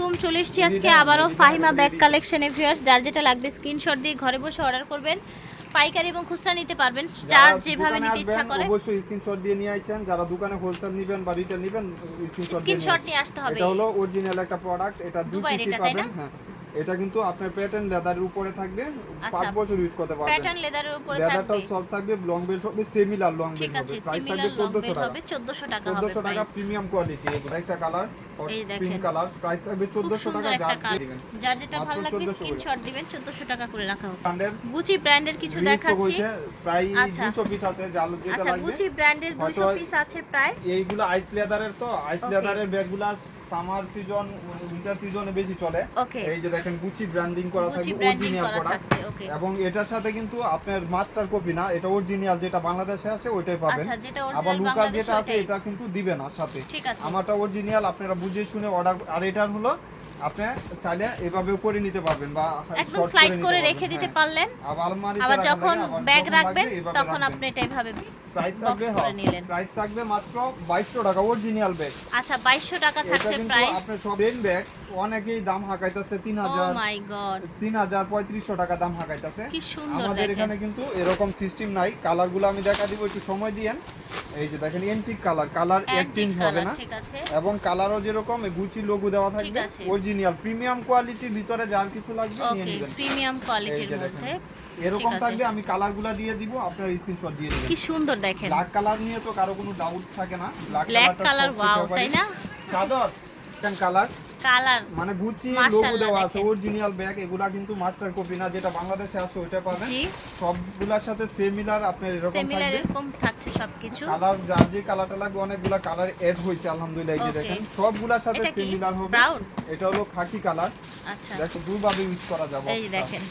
আলাইকুম চলে এসেছি আজকে আবারও ফাহিমা ব্যাগ কালেকশনে ভিউয়ার্স যার যেটা লাগবে স্ক্রিনশট দিয়ে ঘরে বসে অর্ডার করবেন পাইকারি এবং খুচরা নিতে পারবেন যার যেভাবে নিতে ইচ্ছা করে। অবশ্যই স্ক্রিনশট দিয়ে নিয়ে আইছেন। যারা দোকানে হোলসেল নেবেন বা রিটেল নেবেন স্ক্রিনশট নিয়ে আসতে হবে। এটা হলো অরিজিনাল একটা প্রোডাক্ট এটা দুই পিসি পাবেন হ্যাঁ। এটা কিন্তু আপনার প্যাটার্ন লেদারের উপরে থাকবে আচ্ছা। পাঁচ বছর ইউজ করতে পারবেন। প্যাটার্ন লেদারের উপরে থাকবে। সফট থাকবে লং বেল্ট হবে সিমিলার লং বেল্ট হবে। প্রাইস থাকবে 1400 টাকা হবে 1400 টাকা হবে 1400 টাকা প্রিমিয়াম কোয়ালিটি এগুলো একটা কালার এই দেখেন। পিঙ্ক কালার প্রাইস থাকবে 1400 টাকা যা দিবেন যার যেটা ভালো লাগবে স্ক্রিনশট দিবেন 1400 টাকা করে রাখা হচ্ছে। ব্র্যান্ডের গুচি ব্র্যান্ডের কিছু দেখাচ্ছি। প্রায় আচ্ছা। 200 পিস আছে যা যেটা আচ্ছা গুচি ব্র্যান্ডের 200 পিস আছে প্রায়। এইগুলো আইস লেদারের তো। আইস লেদারের ব্যাগগুলো সামার সিজন উইন্টার সিজনে বেশি চলে। এই যে দেখেন গুচি ব্র্যান্ডিং করা থাকবে অরিজিনাল প্রোডাক্ট এবং এটার সাথে কিন্তু আপনার মাস্টার কপি না এটা অরিজিনাল যেটা বাংলাদেশে আছে ওইটাই পাবেন। আচ্ছা যেটা আবার অরিজিনাল লোকাল যেটা আছে এটা কিন্তু দিবে না সাথে। ঠিক আছে। আমারটা অরিজিনাল আপনারা বুঝে শুনে অর্ডার আর এটার হলো আপনি চাইলে এভাবেও করে নিতে পারবেন বা একদম স্লাইড করে রেখে দিতে হ্যাঁ। পারলেন। আবার আলমারিতে আবার যখন ব্যাগ রাখবেন তখন আপনি এটা এইভাবে প্রাইস থাকবে প্রাইস থাকবে মাত্র 2200 টাকা অরিজিনাল ব্যাগ আচ্ছা 2200 টাকা থাকছে প্রাইস আপনার সব পেন ব্যাগ অনেকেই দাম হাঁকাইতেছে তিন ও মাই গড টাকা দাম হাঁকাইতেছে। কি সুন্দর আমাদের এখানে কিন্তু এরকম সিস্টেম নাই। কালারগুলো আমি দেখা দিব একটু সময় দিয়েন। এই যে দেখেন এন্টিক কালার কালার এক অ্যান্টিক চেঞ্জ হবে না? এবং কালারও যেরকম গুচি লোগো দেওয়া থাকবে। অরিজিনাল প্রিমিয়াম কোয়ালিটির ভিতরে যার কিছু লাগবে নিয়ে নেবেন। প্রিমিয়াম কোয়ালিটির। মধ্যে। এরকম থাকবে আমি কালারগুলো দিয়ে দিব আপনার স্ক্রিনশট দিয়ে দিবেন। কি সুন্দর দেখেন। ব্ল্যাক কালার নিয়ে তো কারও কোনো ডাউট থাকে না। ব্ল্যাক কালার ওয়াও তাই না? চাদর কালার কালার মানে গুচি লোগো দেওয়া আছে অরিজিনাল ব্যাগ এগুলা কিন্তু মাস্টার কপি না যেটা বাংলাদেশে আছে ওইটা পাবেন। সবগুলার সাথে সিমিলার আপনার এরকম সিমিলার থাকবে এরকম থাকছে সবকিছু। কালার যার যে কালারটা লাগবে অনেকগুলা কালার এড হয়েছে আলহামদুলিল্লাহ এই যে. দেখেন। সবগুলার সাথে সিমিলার হবে। এটা হলো খাকি কালার আচ্ছা। দেখো দুইভাবে ইউজ করা যাবে এই দেখেন।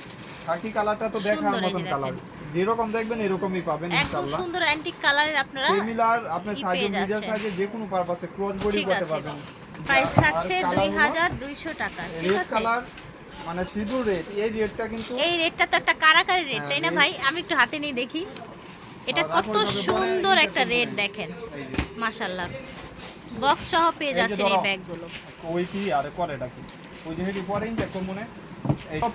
খাকি কালারটা তো দেখার মতন কালার যেরকম দেখবেন এরকমই পাবেন একদম ইনশাআল্লাহ। সুন্দর অ্যান্টিক কালারের আপনারা সিমিলার আপনি সাইজে মিডিয়াম সাইজে যে কোনো পারপাসে ক্রস বডি করতে পারবেন। প্রাইস থাকছে colour দুই হলো হাজার দুইশো টাকা ঠিক আছে? কালার মানে সিঁদুর রেড এই রেডটা কিন্তু এই রেটটা তো একটা কারাকারি রেট হ্যাঁ, তাই না ভাই? আমি একটু হাতে নিয়ে দেখি। এটা কত সুন্দর একটা রেট দেখেন। মাশাল্লাহ বক্স সহ পেয়ে যাচ্ছে এই ব্যাগগুলো ওই কি আর করে ডাকি ওই যে হেডি পরেই দেখো মনে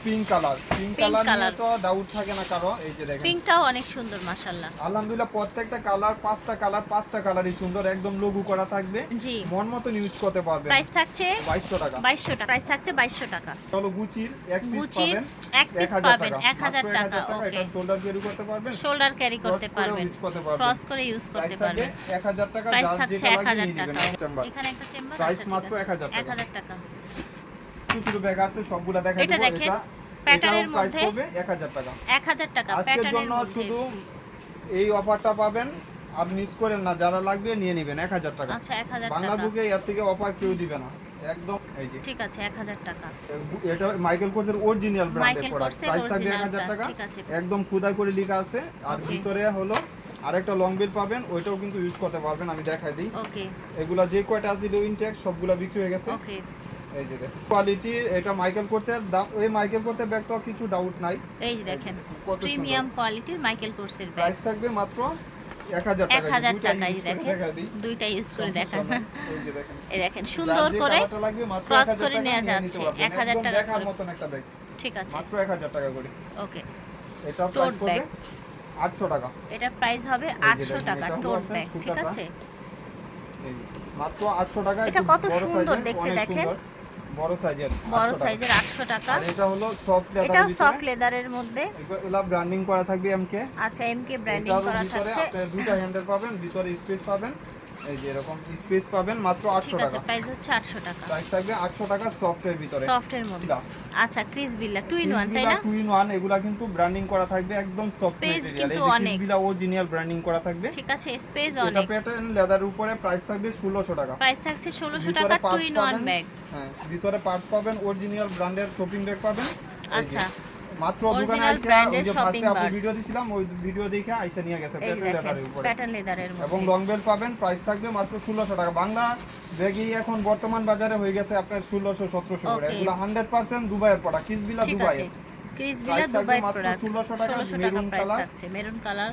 পিঙ্ক কালার পিঙ্ক কালার নিয়ে তো ডাউট থাকে না কারও এই যে দেখেন। পিঙ্কটাও অনেক সুন্দর মাশাল্লাহ আলহামদুলিল্লাহ প্রত্যেকটা কালার পাঁচটা কালার পাঁচটা কালারই সুন্দর একদম লঘু করা থাকবে। জি। মন মতন ইউজ করতে পারবেন। প্রাইস থাকছে বাইশশো টাকা। বাইশশো টাকা। প্রাইস থাকছে বাইশশো টাকা। চলো গুচির এক পিস পাবেন। এক পিস পাবেন টাকা। এক হাজার মাত্র টাকা ওকে এটা শোল্ডার ক্যারি করতে পারবেন। শোল্ডার ক্যারি করতে পারবেন। use করতে পারবেন। ক্রস করে ইউজ করতে প্রাইস পারবেন 1000 টাকা প্রাইস থাকছে যেটা এক লাগে হাজার নিয়ে টাকা। এখানে একটা চেম্বার Price মাত্র 1000 টাকা। এক হাজার টাকা। ছোট ছোট ব্যাগ আছে সবগুলা দেখা এটা দেখেন, প্যাটার্নের মধ্যে। পড়বে 1000 টাকা। এক হাজার টাকা আজকের প্যাটার্নের জন্য শুধু এই অফারটা পাবেন আর মিস করেন না যারা লাগবে নিয়ে নেবেন 1000 টাকা। আচ্ছা এক হাজার বাংলা টাকা বুকে এর থেকে অফার কেউ দিবে না। একদম এই যে। ঠিক আছে এক হাজার টাকা। এটা মাইকেল কোর্সের অরিজিনাল ব্র্যান্ডের প্রোডাক্ট প্রাইস থাকবে original 1000 টাকা। একদম খুদাই করে লেখা আছে। আর ভিতরে হলো আরেকটা লং বেল পাবেন ওইটাও কিন্তু ইউজ করতে পারবেন আমি দেখাই দিই। ওকে এগুলা যে কয়টা ছিল ইনটেক সবগুলা বিক্রি হয়ে গেছে। ওকে এই যে দেখেন। কোয়ালিটি এটা মাইকেল কোর্সের দাম ওই মাইকেল কোর্সের ব্যাগ তো কিছু ডাউট নাই। এই যে দেখেন প্রিমিয়াম কোয়ালিটির মাইকেল কোর্সের ব্যাগ প্রাইস থাকবে মাত্র 1000 টাকা। হাজার দুইটা টাকা এই দেখেন। দুইটা ইউজ করে দেখান। এই যে দেখেন। এই দেখেন সুন্দর করে 1000 করে নেওয়া যাচ্ছে। 1000 টাকা দেখার। মতন একটা ব্যাগ ঠিক আছে। মাত্র 1000 টাকা করে। ওকে। এটা Tote প্রাইস 800 টাকা। এটার প্রাইস হবে যে আটশো দেখেন, টাকা এটা হলো টোট ব্যাগ ঠিক আছে? এই মাত্র 800 টাকা এটা কত সুন্দর দেখতে দেখেন। বড় সাইজের বড় সাইজের আটশো টাকা। আর এটা হলো সফট লেদার এটা সফট লেদারের মধ্যে। এগুলা ব্র্যান্ডিং করা থাকবে এমকে আচ্ছা এমকে ব্র্যান্ডিং করা থাকছে। দুইটা হ্যান্ডেল পাবেন ভিতরে স্পিড পাবেন। এই যে এরকম স্পেস পাবেন মাত্র ঠিক 800 আছে টাকা। প্রাইস হচ্ছে আটশো টাকা। প্রাইস থাকবে 800 টাকা সফটের ভিতরে। সফটের মধ্যে। আচ্ছা Chris Billah two in one তাই না? টু ইন ওয়ান এগুলা কিন্তু ব্র্যান্ডিং করা থাকবে একদম সফট ম্যাটেরিয়াল কিন্তু এই যে অনেক। কিসবিলা অরিজিনাল ব্র্যান্ডিং করা থাকবে। ঠিক আছে স্পেস এটা প্যাটার্ন লেদার উপরে প্রাইস থাকবে 1600 টাকা। প্রাইস থাকছে ষোলোশো ভিতরে টাকা টু ইন ওয়ান ব্যাগ হ্যাঁ ভিতরে পার্টস পাবেন অরিজিনাল ব্র্যান্ডের শপিং ব্যাগ পাবেন। আচ্ছা। মাত্র দোকানে আইসা ওই যে ফার্স্টে আপনি ভিডিও দিছিলাম ওই ভিডিও দেখে আইসা নিয়ে গেছে প্যাটার্ন লেদারের উপরে। প্যাটার্ন লেদারের এবং লং বেল পাবেন প্রাইস থাকবে মাত্র ষোলোশো টাকা। বাংলা ব্যাগই এখন বর্তমান বাজারে হয়ে গেছে আপনার ষোলোশো সতেরোশো করে। এগুলো হান্ড্রেড পার্সেন্ট দুবাইয়ের প্রোডাক্ট কিসবিলা ঠিক আছে দুবাইয়ের। ক্রিস বিলা Price থাকবে দুবাই প্রোডাক্ট 1600 টাকা, প্রাইস colour। থাকছে মেরুন কালার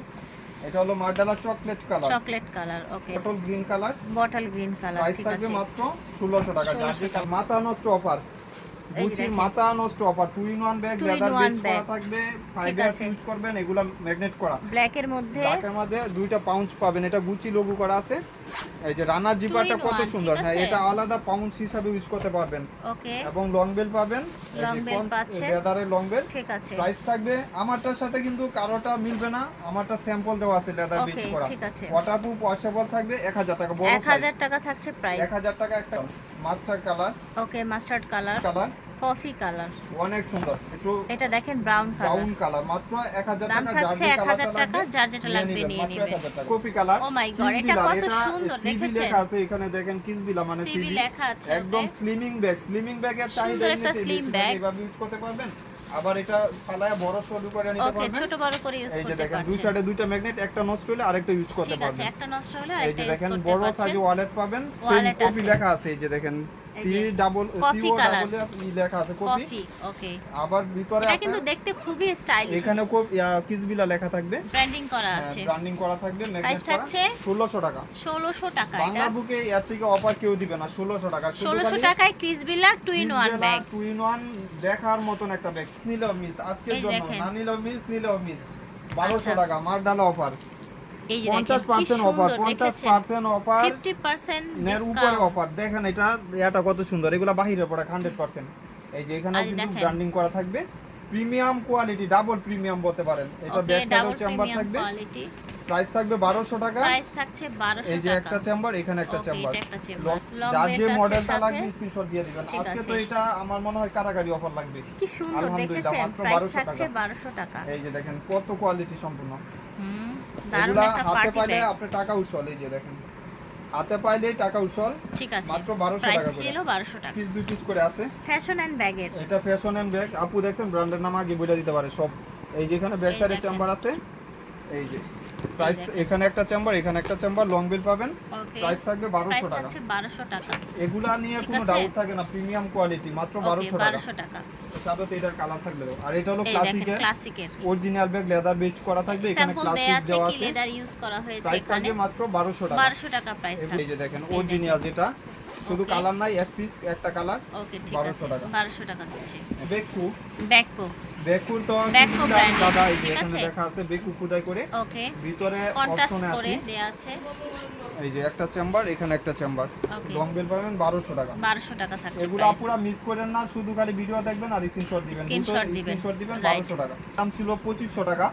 এটা হলো মার্ডালা chocolate colour chocolate colour okay bottle green colour bottle green colour ঠিক আছে। মাত্র ষোলোশো টাকা 1600 যার মাথা নষ্ট অফার গুচির। মাথা নষ্ট offer two in one bag leather beige করা থাকবে ফাইবার। ইউজ করবেন এগুলা ম্যাগনেট করা। ব্ল্যাকের মধ্যে ব্ল্যাকের মধ্যে দুইটা পাউঞ্চ পাবেন এটা গুচি লোগো করা আছে। এই যে রানার জিপারটা কত সুন্দর। হ্যাঁ এটা আলাদা পাউঞ্চ হিসাবে ইউজ করতে পারবেন। ওকে এবং লং বেল পাবেন। Long bell পাচ্ছেন। লেদারের লং বেল ঠিক আছে। প্রাইস থাকবে আমারটার সাথে কিন্তু কারোটা মিলবে না। আমারটা স্যাম্পল দেওয়া আছে লেদার বেজ করা। ঠিক আছে। ওয়াটারপ্রুফ ওয়াশেবল থাকবে 1000 টাকা বড় এক হাজার টাকা থাকছে প্রাইস 1000 টাকা একটা। Master colour. Okay mustard colour. Colour. Coffee colour. অনেক সুন্দর। একটু এটা দেখেন ব্রাউন কালার। Brown colour. মাত্র 1000 টাকা যার যে 1000 কালারটা টাকা, যার যেটা লাগবে নিয়ে নেবেন, মাত্র নেবেন। 1000 টাকা। Coffee colour. O my god এটা কত সুন্দর সুন্দর, সিবি দেখেছেন? লেখা আছে এখানে দেখেন কিসবিলা মানে সিবি লেখা আছে, একদম স্লিমিং ব্যাগ স্লিমিং ব্যাগের চাহিদা একটা এমনিতেই slim বেশি, এভাবে ইউজ করতে পারবেন? আবার এটা ফালায় বড় সরু করে নিতে পারবেন। ছোট বড় করে ইউজ এই যে দেখেন দুই সাইডে দুইটা ম্যাগনেট একটা নষ্ট হলে আরেকটা ইউজ করতে ঠিক আছে পারবেন। একটা নষ্ট হলে এই যে দেখেন বড় সাইজে ওয়ালেট পাবেন। সেম কপি লেখা আছে এই যে দেখেন C double C O double E লেখা আছে কপি ওকে আবার ভিতরে এটা কিন্তু দেখতে খুবই স্টাইলিশ এখানে কিসবিলা লেখা থাকবে। ব্র্যান্ডিং করা আছে। ব্র্যান্ডিং করা থাকবে ম্যাগনেট করা। থাকছে? 1600 টাকা। 1600 টাকা বুকে এর থেকে অফার কেউ দিবে না 1600 টাকা। 1600 টাকায় ক্রিসবিলা two in one bag two in one দেখার মতন একটা ব্যাগ নিলেও মিস আজকের জন্য। না নিলেও মিস নিলেও মিস 1200 আচ্ছা। টাকা মারডালা অফার পঞ্চাশ 50% অফার পঞ্চাশ পার্সেন্ট অফার 50% উপরে অফার দেখেন এটা এটা কত সুন্দর। এগুলা বাহিরে পড়ে 100% এই যে এখানে কিন্তু ব্র্যান্ডিং করা থাকবে। প্রিমিয়াম কোয়ালিটি ডাবল প্রিমিয়াম বলতে পারেন। এটা ব্যাক ডাবল চেম্বার থাকবে। প্রাইস থাকবে 1200 টাকা। প্রাইস থাকছে 1200 এই যে একটা চেম্বার এখানে একটা চেম্বার যার যে মডেলটা। লাগবে স্ক্রিনশট দিয়ে দিবেন। আজকে তো এটা আমার মনে হয় কারাগারি অফার লাগবে। কি সুন্দর দেখেছেন? প্রাইস থাকছে টাকা। 1200 টাকা। এই যে দেখেন কত কোয়ালিটি সম্পূর্ণ। হুম দারুণ একটা হাতে পার্টি পাইলে আপনি টাকা উসল এই যে দেখেন। হাতে পাইলে টাকা উসল ঠিক আছে। মাত্র 1200 টাকা ছিল 1200 টাকা। পিস দুই পিস করে আছে। ফ্যাশন এন্ড ব্যাগের এটা ফ্যাশন এন্ড ব্যাগ আপু দেখছেন ব্র্যান্ডের নাম আগে বলে দিতে পারে সব। এই যে এখানে ব্যাক সাইডে চেম্বার আছে। এই যে। প্রাইস এখানে একটা চেম্বার এখানে একটা চেম্বার লং বিল পাবেন। প্রাইস থাকবে 1200 টাকা থাকছে 1200 টাকা। এগুলা নিয়ে কোনো। ডাউট থাকে না প্রিমিয়াম কোয়ালিটি মাত্র ওকে 1200 টাকা। 1200 টাকা। সাথে এটার কালার থাকবে আর এটা হলো ক্লাসিকের ক্লাসিকের অরিজিনাল ব্যাগ লেদার বেচ করা থাকবে এখানে ক্লাসিক দেওয়া আছে। লেদার ইউজ করা হয়েছে প্রাইস এখানে। থাকবে মাত্র 1200 টাকা। 1200 টাকা প্রাইস থাকবে। এই যে দেখেন অরিজিনাল যেটা শুধু কালার নাই এক পিস একটা কালার ওকে ঠিক 1200 আছে টাকা। 1200 টাকা হচ্ছে বেকু। ব্যাকো বেকুর তো কিছুটা brand, দাদা এই যে এখানে? লেখা আছে বেকু খুদাই করে। ওকে ভিতরে অপশনে করে আছে। দেয়া আছে। এই যে একটা চেম্বার এখানে একটা চেম্বার লং বেল পাবেন 1200 টাকা। 1200 টাকা থাকছে এগুলো। আপুরা মিস করেন না শুধু খালি ভিডিও দেখবেন আর স্ক্রিনশট দিবেন, স্ক্রিনশট দিবেন। 1200 টাকা। দাম ছিল 2500 টাকা।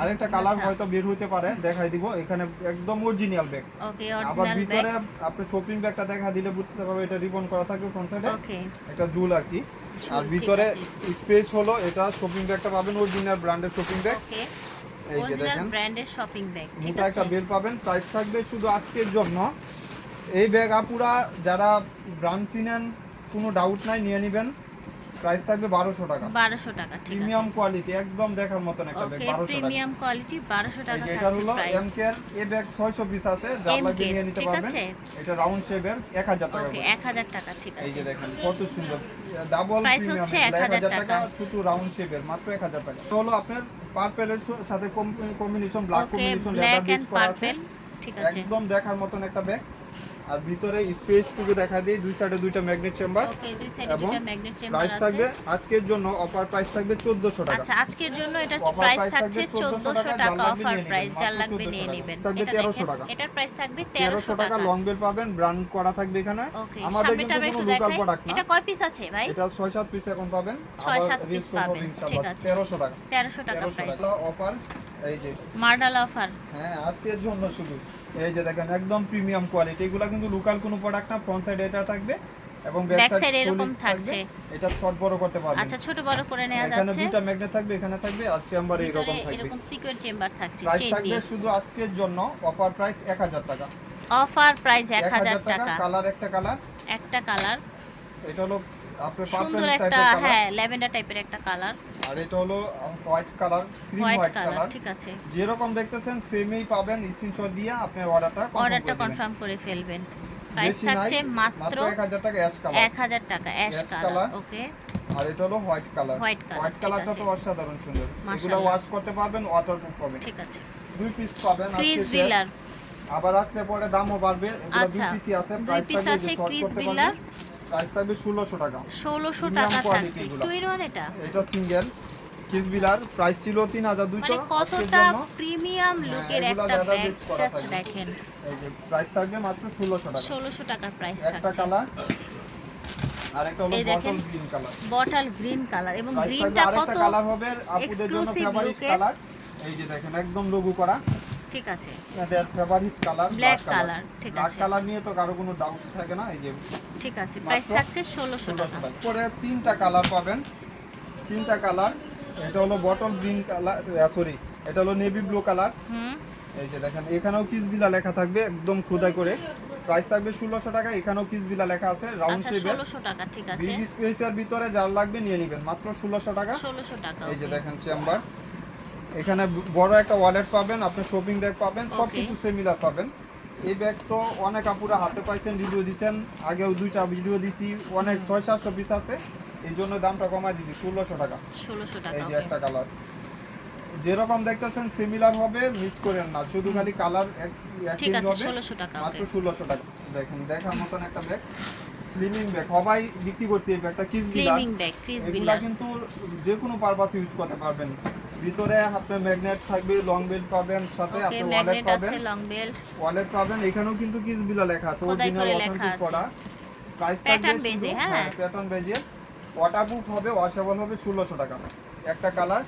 আরেকটা কালার আচ্ছা। হয়তো বের হতে পারে দেখাই দিব। এখানে একদম অরিজিনাল ব্যাগ ওকে আবার ভিতরে আপনি শপিং ব্যাগটা দেখা দিলে বুঝতে পারবে এটা রিবন করা থাকবে ফ্রন্ট সাইডে ওকে। এটা জুল আর কি। আর ভিতরে। স্পেস হলো এটা শপিং ব্যাগটা পাবেন অরিজিনাল ব্র্যান্ডের শপিং ব্যাগ এই যে দেখেন। ব্র্যান্ডের শপিং ব্যাগ মোটা একটা বেল পাবেন প্রাইস থাকবে শুধু আজকের জন্য। এই ব্যাগ আপুরা যারা ব্র্যান্ড চিনেন কোনো ডাউট নাই নিয়ে নেবেন। প্রাইস থাকবে বারোশো টাকা। 1200 টাকা ঠিক আছে। প্রিমিয়াম কোয়ালিটি একদম দেখার মতন একটা ব্যাগ ওকে বারোশো টাকা। প্রিমিয়াম কোয়ালিটি 1200 টাকা যে এটা হলো প্রাইস এম কেয়ার এই ব্যাগ ছয়শো পিস আছে যার M লাগবে নিয়ে নিতে পারবেন। এটা রাউন্ড শেপের এক হাজার টাকা ওকে 1000 টাকা ঠিক আছে এই যে দেখেন কত সুন্দর। ডাবল প্রিমিয়াম হচ্ছে এক হাজার 1000 টাকা। ছোট রাউন্ড শেপের মাত্র এক হাজার টাকা। তো হলো আপনার পার্পেলের সাথে combination black combination leather beige করা আছে। ঠিক আছে। একদম দেখার মতন একটা ব্যাগ আর ভিতরে স্পেস টুকু দেখা দিই দুই সাইডে দুইটা ম্যাগনেট চেম্বার ওকে দুই সাইডে দুটো ম্যাগনেট চেম্বার প্রাইস থাকবে আজকের জন্য অফার প্রাইস থাকবে 1400 টাকা। আচ্ছা আজকের জন্য এটা প্রাইস থাকছে 1400 1400 টাকা, অফার প্রাইস যার লাগবে নিয়ে। নেবেন। থাকবে 1300 টাকা। এটার প্রাইস থাকবে 1300 1300 টাকা লং বেল পাবেন ব্র্যান্ড করা থাকবে এখানে। আমাদের কিন্তু কোনো লোকাল প্রোডাক্ট না। এটা কয় পিস আছে ভাই? এটা 6 7 পিস এখন পাবেন। ছয় আবার সাত piece রিস্ক হবে পাবেন, ঠিক আছে। 1300 টাকা। 1300 টাকা প্রাইস অফার এই যে। মার্ডাল অফার। হ্যাঁ আজকের জন্য শুধু। এই যে দেখেন একদম প্রিমিয়াম কোয়ালিটি এগুলা কিন্তু লোকাল কোনো প্রোডাক্ট না ফ্রন্ট সাইডে এটা থাকবে এবং ব্যাক সাইড এরকম থাকছে। এটা শর্ট বড় করতে পারবেন। আচ্ছা ছোট বড় করে নেওয়া এখানে যাচ্ছে। দুইটা ম্যাগনেট থাকবে এখানে থাকবে আর চেম্বারে এরকম থাকবে। এরকম সিকিউর চেম্বার থাকছে প্রাইস থাকবে শুধু আজকের জন্য অফার প্রাইস 1000 টাকা। অফার প্রাইস 1000 1000 টাকা কালার একটা কালার একটা কালার এটা হলো আপনার সুন্দর একটা হ্যাঁ ল্যাভেন্ডার টাইপের একটা কালার আর এটা হলো white colour cream white colour ঠিক আছে। যেরকম দেখতেছেন সেমই পাবেন স্ক্রিনশট দিয়ে আপনার অর্ডারটা অর্ডারটা কনফার্ম করে ফেলবেন। প্রাইস থাকছে মাত্র মাত্র 1000 টাকা অ্যাশ কালার 1000 টাকা অ্যাশ কালার ওকে আর এটা হলো হোয়াইট কালার হোয়াইট কালারটা। তো অসাধারণ সুন্দর। এগুলো ওয়াশ করতে পারবেন ওয়াটারপ্রুফ পাবেন ঠিক আছে। দুই পিস পাবেন ক্রিস বিলার আবার আসলে পরে দামও বাড়বে। এগুলো দুই আচ্ছা। পিসই আছে প্রাইস আছে যে শর্ট প্রাইস থাকবে 1600 টাকা। ষোলোশো টাকা থাকছে। টু ইন ওয়ান এটা? এটা সিঙ্গেল কিস বিলার প্রাইস ছিল 3200 মানে কতটা প্রিমিয়াম হ্যাঁ, লুকের একটা ব্যাগ জাস্ট দেখেন। এই যে প্রাইস থাকবে মাত্র 1600 টাকা। ষোলোশো টাকার প্রাইস একটা থাকছে। কালার আর একটা হলো দেখেন। Bottle green colour bottle green colour এবং গ্রিনটা কত কালার হবে আপুদের জন্য ফেভারিট কালার এই যে দেখেন একদম লোগো করা। ঠিক আছে। এদের ফেভারিট কালার Black color, ঠিক ব্ল্যাক আছে। কালার নিয়ে তো কারও কোনো ডাউট থাকে না এই যে ঠিক আছে প্রাইস থাকছে 1600 টাকা। পরে তিনটা কালার পাবেন। তিনটা কালার এটা হলো বটল গ্রিন কালার সরি এটা হলো নেভি ব্লু কালার হুম। এই যে দেখেন এখানেও কিসবিলা লেখা থাকবে একদম খোদাই করে। প্রাইস থাকবে ষোলোশো টাকা এখানেও কিসবিলা লেখা আছে রাউন্ড শেপের ষোলোশো টাকা ঠিক আছে। বিগ স্পেসের ভিতরে যার লাগবে নিয়ে নেবেন মাত্র ষোলোশো টাকা। ষোলোশো টাকা এই যে দেখেন চেম্বার এখানে বড় একটা ওয়ালেট পাবেন আপনি শপিং ব্যাগ পাবেন সব কিছু সিমিলার পাবেন। এই ব্যাগ তো অনেক আপুরা হাতে পাইছেন ভিডিও দিছেন আগেও দুইটা ভিডিও দিছি অনেক ছয় সাতশো পিস আছে এই জন্য দামটা কমাই দিছি ষোলোশো টাকা। ষোলোশো টাকা এই যে একটা কালার যেরকম দেখতেছেন সিমিলার হবে মিস করেন না শুধু খালি কালার ঠিক আছে টাকা মাত্র ষোলোশো টাকা। দেখেন দেখার মতন একটা ব্যাগ স্লিমিং ব্যাগ সবাই বিক্রি করছে এই ব্যাগটা কিস বিলার স্লিমিং ব্যাগ বিলার কিন্তু যে কোনো পারপাস ইউজ করতে পারবেন। ভিতরে আপনার ম্যাগনেট থাকবে লং বেল্ট পাবেন সাথে আপনি ওয়ালেট পাবেন। লং বেল্ট ওয়ালেট পাবেন এখানেও কিন্তু কিস বিলা লেখা আছে অরিজিনাল অথেন্টিক। করা প্রাইস থাকবে beige, হ্যাঁ। প্যাটার্ন বেজে। ওয়াটারপ্রুফ হবে ওয়াশেবল হবে 1600 টাকা। একটা কালার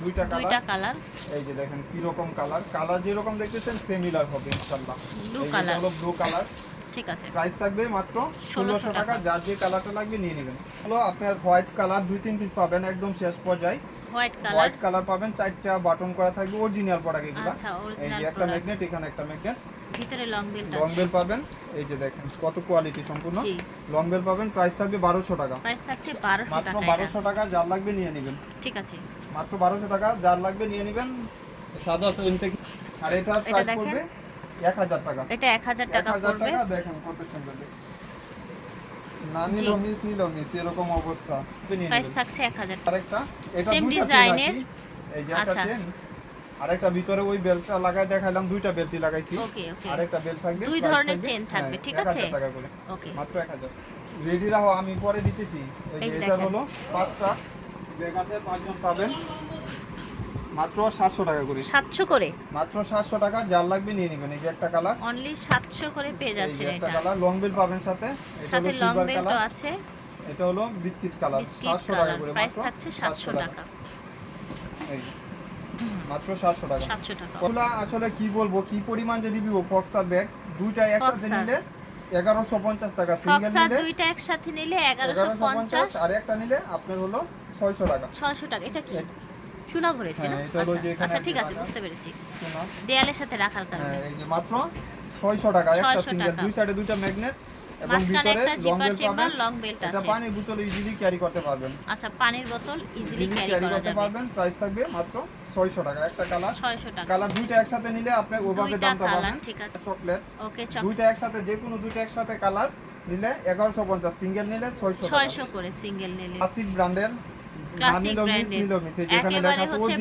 দুইটা কালার দুইটা কালার কালার এই যে দেখেন কি রকম কালার কালার যেরকম দেখতেছেন সিমিলার হবে ইনশাআল্লাহ। যে color। হলো ব্লু কালার ঠিক আছে। প্রাইস থাকবে মাত্র 1600 ষোলোশো টাকা। যার যে কালারটা লাগবে নিয়ে নেবেন। হলো আপনার হোয়াইট কালার দুই তিন পিস পাবেন একদম শেষ পর্যায়ে। হোয়াইট কালার হোয়াইট কালার পাবেন চারটা বাটন করা থাকবে অরিজিনাল প্রোডাক্ট এগুলো। আচ্ছা, এই যে একটা। ম্যাগনেট এখানে একটা ম্যাগনেট ভিতরে লং বেল পাবেন। এই যে দেখেন কত কোয়ালিটি সম্পূর্ণ। লং বেল পাবেন প্রাইস থাকবে বারোশো টাকা। প্রাইস থাকছে বারোশো মাত্র টাকা এটা। বারোশো টাকা যার লাগবে নিয়ে নেবেন। ঠিক আছে। মাত্র বারোশো টাকা যার লাগবে নিয়ে নেবেন। সাদা তো থেকে আর এটা প্রাইস পড়বে এক হাজার টাকা। এটা এক হাজার এক টাকা হাজার পড়বে। টাকা দেখেন কত সুন্দর। না। নিল মিস নিল মিস এরকম অবস্থা। প্রাইস থাকছে এক হাজার। আরেকটা? এটা চেন এর। এই যে একটা আচ্ছা। চেন আরেকটা ভিতরে ওই বেল্টটা লাগাই দেখাইলাম দুইটা বেল্টই লাগাইছি। ওকে ওকে আরেকটা বেল্ট থাকবে দুই ধরনের চেন থাকবে, হ্যাঁ, ঠিক আছে? ওকে মাত্র 1000 রেডি রাখো আমি পরে দিতেছি। এই যে যে এটা হলো পাঁচটা। ব্যাগ আছে পাঁচজন পাবেন। মাত্র 700 টাকা করে। সাতশো করে? মাত্র 700 টাকা যার লাগবে নিয়ে নেবেন। এই যে একটা কালার। অনলি সাতশো করে পেয়ে এই যে যাচ্ছেন একটা কালার। লং বেল পাবেন সাথে। এটা সাথে লং বেল্টও আছে। এটা হলো বিস্কিট কালার। 700 টাকা করে প্রাইস থাকছে সাতশো টাকা। এই মাত্র 700 টাকা। সাতশো টাকা। ওগুলা আসলে কি বলব? কি পরিমাণ যে রিভিউ ফক্সার ব্যাগ দুইটা একসাথে নিলে এগারোশো পঞ্চাশ টাকা। সিঙ্গেল নিলে দুইটা একসাথে নিলে এগারোশো এগারোশো পঞ্চাশ পঞ্চাশ। আর একটা নিলে আপনার হলো ছয়শো টাকা। ছয়শো টাকা। এটা কি? এটা- চুনা ভরেছে না? হ্যাঁ, আচ্ছা, আচ্ছা ঠিক আছে বুঝতে পেরেছি। দেয়ালের সাথে রাখার কারণে। হ্যাঁ, এই যে মাত্র ছয়শো টাকা একটা সিঙ্গেল দুই সাইডে দুইটা ম্যাগনেট এবং ভিতরে একটা জিপার চেম্বার লং বেল্ট আছে এটা পানির বোতল ইজিলি ক্যারি করতে পারবেন। আচ্ছা পানির বোতল ইজিলি ক্যারি করা করতে যাবে। পারবেন। প্রাইস থাকবে মাত্র ছয়শো টাকা একটা কালার ছয়শো টাকা। কালার দুইটা একসাথে নিলে আপনি ওভাবে দামটা পাবেন। ঠিক আছে। চকলেট ওকে চক দুইটা একসাথে যে কোনো দুইটা একসাথে কালার নিলে এগারোশো পঞ্চাশ সিঙ্গেল নিলে ছয়শো ছয়শো করে সিঙ্গেল নিলে। ক্লাসিক ব্র্যান্ডের একেবারে হচ্ছে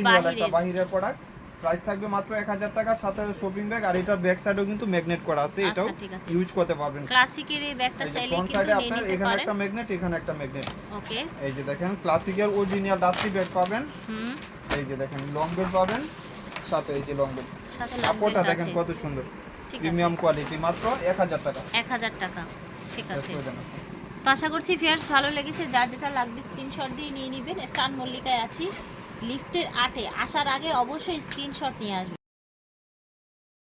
বাহিরের। প্রোডাক্ট প্রাইস থাকবে মাত্র এক হাজার টাকা সাথে শপিং ব্যাগ আর এটার ব্যাক সাইডেও কিন্তু ম্যাগনেট করা আছে আচ্ছা, এটাও ইউজ করতে পারবেন। ক্লাসিকের এই ব্যাগটা চাইলে আপনার এখানে একটা ম্যাগনেট এখানে একটা ম্যাগনেট ওকে এই যে দেখেন ক্লাসিকের অরিজিনাল ডাস্টি ব্যাগ পাবেন। হুম। এই যে দেখেন লং বেল পাবেন সাথে এই যে লং বেল সাথে কাপড়টা দেখেন কত সুন্দর। প্রিমিয়াম কোয়ালিটি মাত্র এক হাজার টাকা। এক হাজার টাকা। ঠিক আছে। তো আশা করছি ফেয়ার্স ভালো লেগেছে। যার যেটা লাগবে স্ক্রিনশট দিয়ে নিয়ে নেবেন। স্টান মল্লিকায় আছি। লিফটের আটে। আসার আগে অবশ্যই স্ক্রিনশট নিয়ে আসবেন।